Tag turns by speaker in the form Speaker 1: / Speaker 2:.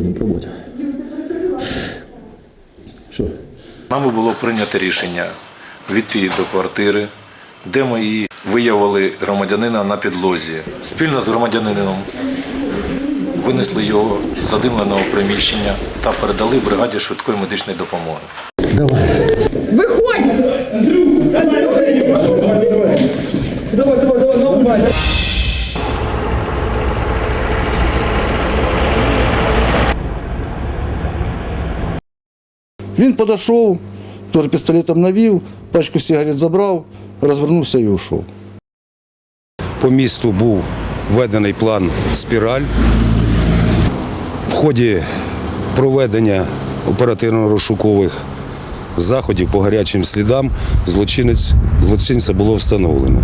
Speaker 1: будемо пробувати. Що? Нами було прийнято рішення війти до квартири, де ми її виявили громадянина на підлозі. Спільно з громадянином винесли його з задимленого приміщення та передали бригаді швидкої медичної допомоги. Давай.
Speaker 2: Виходь! Давай, давай, давай, давай.
Speaker 3: Він підійшов, теж пістолетом навів, пачку сигарет забрав, розвернувся і ушов.
Speaker 4: По місту був введений план спіраль. В ході проведення оперативно-розшукових заходів по гарячим слідам злочинець, злочинця було встановлено.